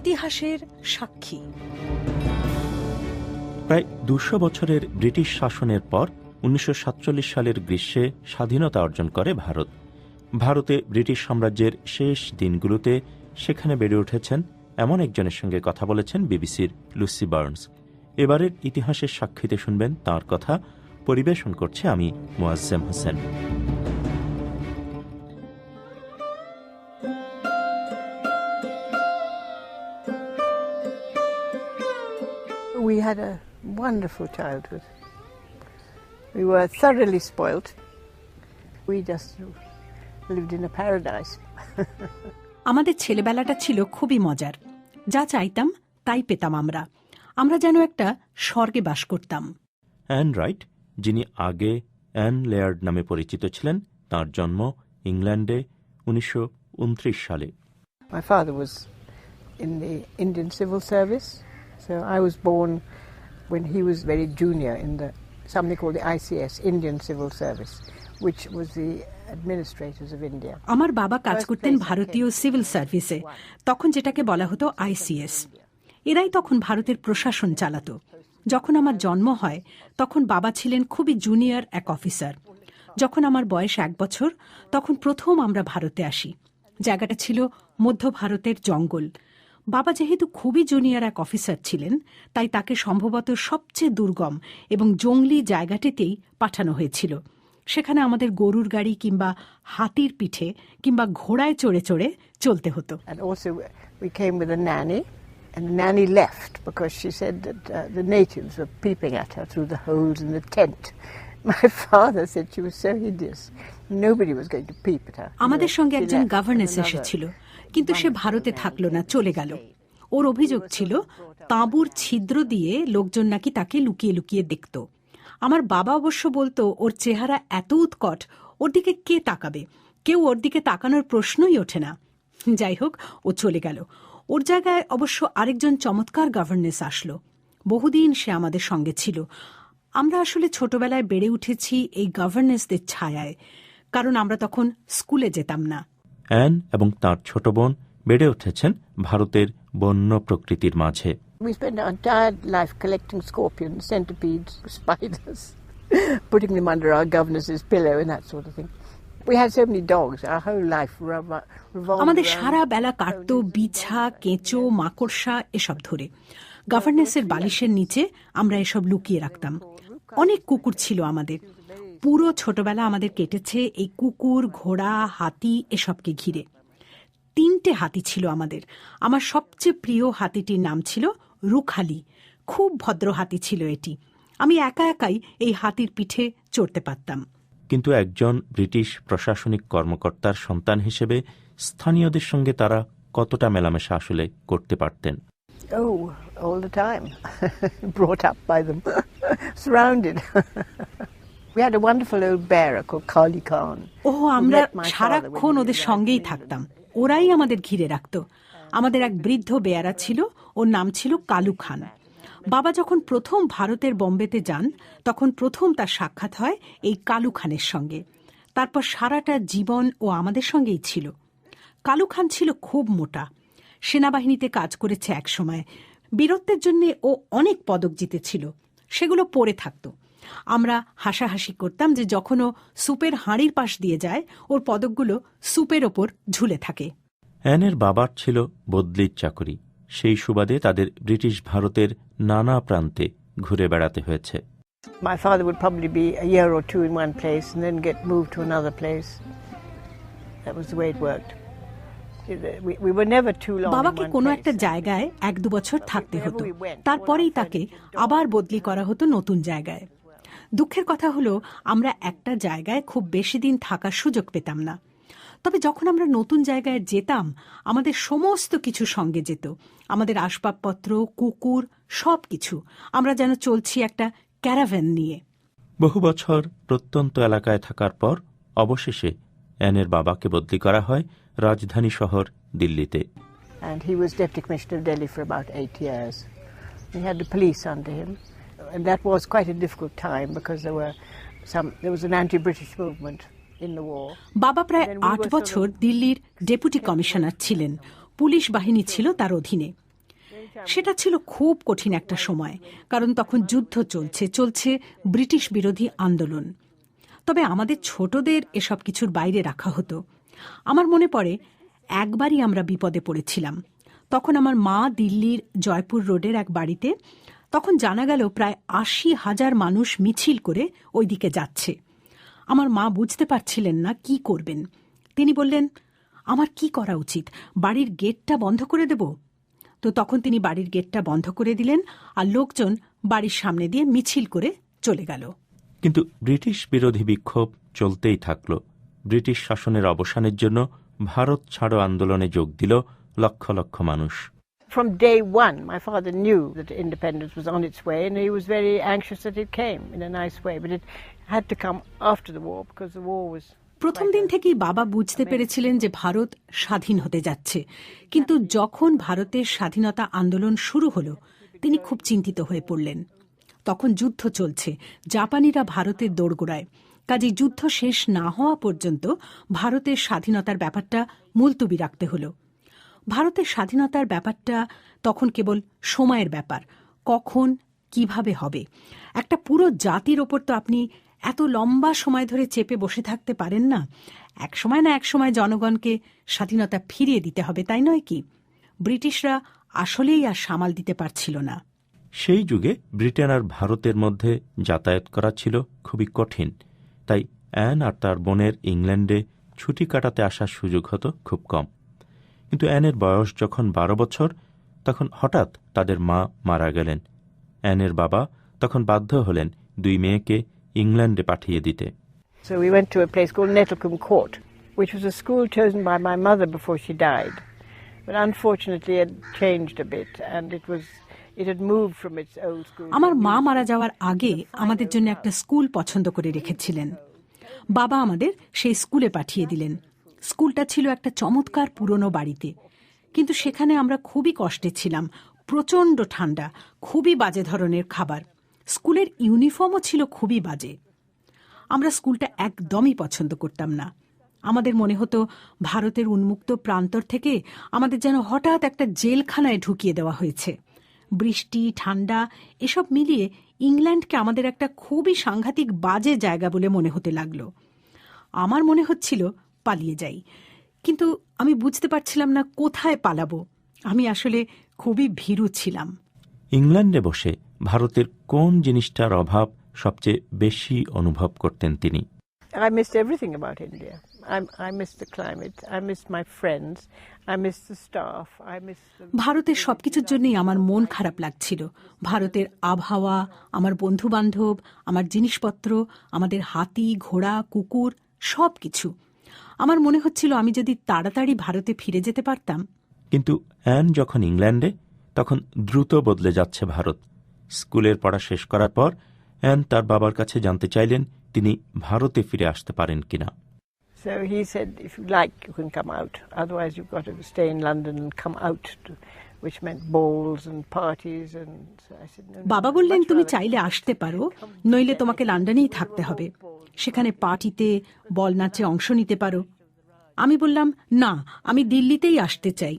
ইতিহাসের সাক্ষী। প্রায় দুশো বছরের ব্রিটিশ শাসনের পর উনিশশো সাতচল্লিশ সালের গ্রীষ্মে স্বাধীনতা অর্জন করে ভারত। ভারতে ব্রিটিশ সাম্রাজ্যের শেষ দিনগুলোতে সেখানে বেড়ে উঠেছেন এমন একজনের সঙ্গে কথা বলেছেন বিবিসির লুসি বার্নস। এবারের ইতিহাসের সাক্ষীতে শুনবেন তার কথা পরিবেশন করছে আমি Moazzem Hossain. we had a wonderful childhood. We were thoroughly spoilt. We just lived in a paradise. আমাদের ছেলেবেলাটা ছিল খুবই মজার যা চাইতাম তাই পেতাম আমরা আমরা যেন একটা স্বর্গে বাস করতাম অ্যান রাইট যিনি আগে অ্যান লেয়ার্ড নামে পরিচিত ছিলেন তার জন্ম ইংল্যান্ডে উনিশশো উনত্রিশ সালে my father Indian civil service so I was born when he was very junior in the something called the ICS, Indian Civil Service, which was the administrators of India. আমার বাবা কাজ করতেন ভারতীয় সিভিল সার্ভিসে তখন যেটাকে বলা হতো আইসিএস এরাই তখন ভারতের প্রশাসন চালাতো। যখন আমার জন্ম হয় তখন বাবা ছিলেন খুবই জুনিয়র এক অফিসার যখন আমার বয়স এক বছর তখন প্রথম আমরা ভারতে আসি। জায়গাটা ছিল মধ্য ভারতের জঙ্গল। বাবা যেহেতু খুবই জুনিয়র এক অফিসার ছিলেন তাই তাকে সম্ভবত সবচেয়ে দুর্গম এবং জঙ্গলি জায়গাটিতেই পাঠানো হয়েছিল সেখানে আমাদের গরুর গাড়ি কিংবা হাতির পিঠে কিংবা ঘোড়ায় চড়ে চড়ে চলতে হতো And the nanny left because she said that uh, the natives were peeping at her through the holes in the tent. My father said she was so hideous, nobody was going to peep at her. আমাদের সঙ্গে একজন another- এসেছিল কিন্তু সে ভারতে থাকল না, চলে গেল। ওর অভিযোগ ছিল, তাঁবুর ছিদ্র দিয়ে লোকজন নাকি তাকে লুকিয়ে লুকিয়ে দেখত। আমার বাবা অবশ্য বলতো, ওর চেহারা এত উৎকট, ওর দিকে কে তাকাবে? কেউ ওর দিকে তাকানোর প্রশ্নই ওঠে না। যাই হোক, ও চলে গেল। ওর জায়গায় অবশ্য আরেকজন চমৎকার গভর্নেন্স আসলো। বহুদিন সে আমাদের সঙ্গে ছিল। আমরা আসলে ছোটবেলায় বেড়ে উঠেছি এই গভর্নেন্সদের ছায়ায়, কারণ আমরা তখন স্কুলে যেতাম না। অ্যান এবং তার ছোট বোন বেড়ে উঠেছেন ভারতের বন্য প্রকৃতির মাঝে। আমাদের সারা বেলা কাটতো বিছা কেঁচো মাকড়সা এসব ধরে। গভর্নেন্সের বালিশের নিচে আমরা এসব লুকিয়ে রাখতাম। অনেক কুকুর ছিল আমাদের। পুরো ছোটবেলা আমাদের কেটেছে এই কুকুর ঘোড়া হাতি এসবকে ঘিরে। তিনটে হাতি ছিল আমাদের। আমার সবচেয়ে প্রিয় হাতিটির নাম ছিল রুখালি। খুব ভদ্র হাতি ছিল এটি। আমি একা একাই এই হাতির পিঠে চড়তে পারতাম। কিন্তু একজন ব্রিটিশ প্রশাসনিক কর্মকর্তার সন্তান হিসেবে স্থানীয়দের সঙ্গে তারা কতটা মেলামেশা আসলে করতে পারতেন? Oh, all the time. Brought up by them, surrounded. we had a wonderful old bearer called Kali Khan. ও আমরা সারাক্ষণ ওদের সঙ্গেই থাকতাম। ওরাই আমাদের ঘিরে রাখত। আমাদের এক বৃদ্ধ বেয়ারা ছিল ওর নাম ছিল কালু খান। বাবা যখন প্রথম ভারতের বম্বেতে যান তখন প্রথম তার সাক্ষাৎ হয় এই কালু খানের সঙ্গে। তারপর সারাটা জীবন ও আমাদের সঙ্গেই ছিল। কালু খান ছিল খুব মোটা। সেনাবাহিনীতে কাজ করেছে এক সময়। বীরত্বের জন্য ও অনেক পদক জিতেছিল। সেগুলো পড়ে থাকতো। আমরা হাসাহাসি করতাম যে যখন ও সুপের হাঁড়ির পাশ দিয়ে যায় ওর পদকগুলো সুপের ওপর ঝুলে থাকে। অ্যানের বাবার ছিল বদলির চাকরি। সেই সুবাদে তাদের ব্রিটিশ ভারতের নানা প্রান্তে ঘুরে বেড়াতে হয়েছে। My father would probably be a year or two in one place and then get moved to another place. That was the way it worked. বাবাকে কোনো একটা জায়গায় এক দু বছর থাকতে হতো। তারপরেই তাকে আবার বদলি করা হতো নতুন জায়গায়। দুঃখের কথা হলো আমরা একটা জায়গায় খুব বেশি দিন থাকার সুযোগ পেতাম না। তবে যখন আমরা নতুন জায়গায় যেতাম আমাদের সমস্ত কিছু সঙ্গে যেত। আমাদের আসবাবপত্র কুকুর সব কিছু আমরা যেন চলছি একটা ক্যারাভ্যান নিয়ে। বহু বছর প্রত্যন্ত এলাকায় থাকার পর অবশেষে অ্যানের বাবাকে বদলি করা হয় রাজধানী শহর দিল্লিতে। And he was Deputy Commissioner of Delhi for about eight years. He had the police under him. And that was quite a difficult time because there were some there was an anti-British movement in the war. বাবা প্রায় আট বছর দিল্লির deputy commissioner ছিলেন। Police বাহিনী ছিল তার অধীনে। সেটা ছিল খুব কঠিন একটা সময় কারণ তখন যুদ্ধ চলছে চলছে ব্রিটিশ বিরোধী আন্দোলন। তবে আমাদের ছোটদের এসব কিছুর বাইরে রাখা হতো। আমার মনে পড়ে একবারই আমরা বিপদে পড়েছিলাম। তখন আমার মা দিল্লির জয়পুর রোডের এক বাড়িতে তখন জানা গেল প্রায় আশি হাজার মানুষ মিছিল করে ওইদিকে যাচ্ছে। আমার মা বুঝতে পারছিলেন না কি করবেন। তিনি বললেন, আমার কি করা উচিত? বাড়ির গেটটা বন্ধ করে দেব? তো তখন তিনি বাড়ির গেটটা বন্ধ করে দিলেন আর লোকজন বাড়ির সামনে দিয়ে মিছিল করে চলে গেল। কিন্তু ব্রিটিশ বিরোধী বিক্ষোভ চলতেই থাকল। ব্রিটিশ শাসনের অবসানের জন্য ভারত ছাড়ো আন্দোলনে যোগ দিল লক্ষ লক্ষ মানুষ। From day one, my father knew that independence was on its way, and he was very anxious that it came in a nice way. But it had to come after the war because the war was. প্রথম দিন থেকেই বাবা বুঝতে পেরেছিলেন যে ভারত স্বাধীন হতে যাচ্ছে কিন্তু যখন ভারতের স্বাধীনতা আন্দোলন শুরু হলো তিনি খুব চিন্তিত হয়ে পড়লেন তখন যুদ্ধ চলছে জাপানিরা ভারতের দোরগোড়ায় কাজে যুদ্ধ শেষ না হওয়া পর্যন্ত ভারতের স্বাধীনতার ব্যাপারটা মুলতুবি রাখতে হলো ভারতের স্বাধীনতার ব্যাপারটা তখন কেবল সময়ের ব্যাপার। কখন, কীভাবে হবে? একটা পুরো জাতির ওপর তো আপনি এত লম্বা সময় ধরে চেপে বসে থাকতে পারেন না। এক সময় না এক সময় জনগণকে স্বাধীনতা ফিরিয়ে দিতে হবে, তাই নয় কি? ব্রিটিশরা আসলেই আর সামাল দিতে পারছিল না। সেই যুগে ব্রিটেন আর ভারতের মধ্যে যাতায়াত করা ছিল খুবই কঠিন। তাই অ্যান আর তার বোনের ইংল্যান্ডে ছুটি কাটাতে আসার সুযোগ হতো খুব কম। কিন্তু অ্যানের বয়স যখন বারো বছর তখন হঠাৎ তাদের মা মারা গেলেন অ্যানের বাবা তখন বাধ্য হলেন দুই মেয়েকে ইংল্যান্ডে পাঠিয়ে দিতে So we went to a place called Nettlecombe Court, which was a school chosen by my mother before she died. But unfortunately, it changed a bit, and it was it had moved from its old school. আমার মা মারা যাওয়ার আগে আমাদের জন্য একটা school পছন্দ করে রেখেছিলেন বাবা আমাদের সেই স্কুলে পাঠিয়ে দিলেন স্কুলটা ছিল একটা চমৎকার পুরনো বাড়িতে। কিন্তু সেখানে আমরা খুবই কষ্টে ছিলাম। প্রচণ্ড ঠান্ডা, খুবই বাজে ধরনের খাবার। স্কুলের ইউনিফর্মও ছিল খুবই বাজে। আমরা স্কুলটা একদমই পছন্দ করতাম না। আমাদের মনে হতো, ভারতের উন্মুক্ত প্রান্তর থেকে আমাদের যেন হঠাৎ একটা জেলখানায় ঢুকিয়ে দেওয়া হয়েছে। বৃষ্টি, ঠান্ডা, এসব মিলিয়ে ইংল্যান্ডকে আমাদের একটা খুবই সাংঘাতিক বাজে জায়গা বলে মনে হতে লাগল। আমার মনে হচ্ছিল পালিয়ে যাই কিন্তু আমি বুঝতে পারছিলাম না কোথায় পালাবো আমি আসলে খুবই ভীরু ছিলাম ইংল্যান্ডে বসে ভারতের কোন জিনিসটার অভাব সবচেয়ে বেশি অনুভব করতেন তিনি I missed everything about India. I, I missed the climate. I missed my friends. I missed the staff. I missed the. ভারতের সবকিছুর জন্যই আমার মন খারাপ লাগছিল ভারতের আবহাওয়া আমার বন্ধু বান্ধব আমার জিনিসপত্র আমাদের হাতি ঘোড়া কুকুর সব কিছু আমার মনে হচ্ছিল আমি যদি তাড়াতাড়ি ভারতে ফিরে যেতে পারতাম কিন্তু অ্যান যখন ইংল্যান্ডে তখন দ্রুত বদলে যাচ্ছে ভারত স্কুলের পড়া শেষ করার পর অ্যান তার বাবার কাছে জানতে চাইলেন তিনি ভারতে ফিরে আসতে পারেন কিনা So he said, if you like, you can come out. Otherwise, you've got to stay in London and come out, to, which meant balls and parties. And so I said, no, no. বাবা বললেন তুমি চাইলে আসতে পারো নইলে তোমাকে লন্ডনেই থাকতে হবে সেখানে পার্টিতে বল নাচে অংশ নিতে পারো আমি বললাম, না, আমি দিল্লিতেই আসতে চাই।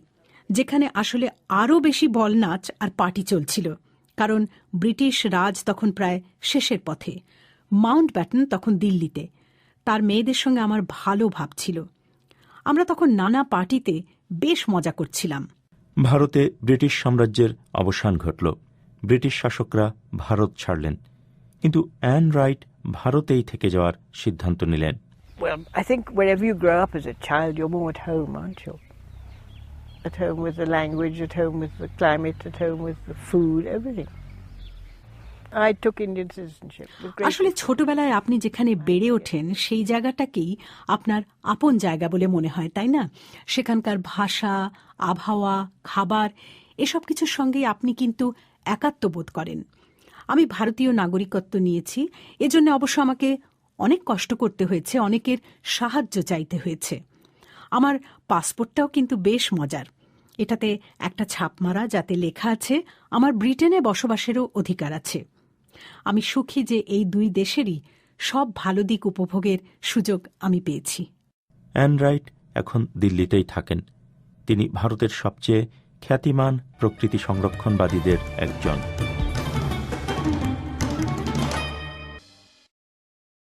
যেখানে আসলে আরও বেশি বল নাচ আর পার্টি চলছিল, কারণ ব্রিটিশ রাজ তখন প্রায় শেষের পথে। মাউন্ট ব্যাটন তখন দিল্লিতে। তার মেয়েদের সঙ্গে আমার ভালো ভাব ছিল। আমরা তখন নানা পার্টিতে বেশ মজা করছিলাম। ভারতে ব্রিটিশ সাম্রাজ্যের অবসান ঘটল। ব্রিটিশ শাসকরা ভারত ছাড়লেন। কিন্তু অ্যান রাইট ভারতেই থেকে যাওয়ার সিদ্ধান্ত নিলেন। Well, I think wherever you grow up as a child, you're more at home, aren't you? At home with the language, at home with the climate, at home with the food, everything. I took Indian citizenship. আসলে ছোটবেলায় আপনি যেখানে বেড়ে ওঠেন সেই জায়গাটাকেই আপনার আপন জায়গা বলে মনে হয় তাই না সেখানকার ভাষা আবহাওয়া খাবার এসব কিছুর সঙ্গেই আপনি কিন্তু একাত্ম বোধ করেন আমি ভারতীয় নাগরিকত্ব নিয়েছি এজন্য অবশ্য আমাকে অনেক কষ্ট করতে হয়েছে, অনেকের সাহায্য চাইতে হয়েছে। আমার পাসপোর্টটাও কিন্তু বেশ মজার। এটাতে একটা ছাপ মারা যাতে লেখা আছে, আমার ব্রিটেনে বসবাসেরও অধিকার আছে। আমি সুখী যে এই দুই দেশেরই সব ভালো দিক উপভোগের সুযোগ আমি পেয়েছি। অ্যান এখন দিল্লিতেই থাকেন। তিনি ভারতের সবচেয়ে খ্যাতিমান প্রকৃতি সংরক্ষণবাদীদের একজন।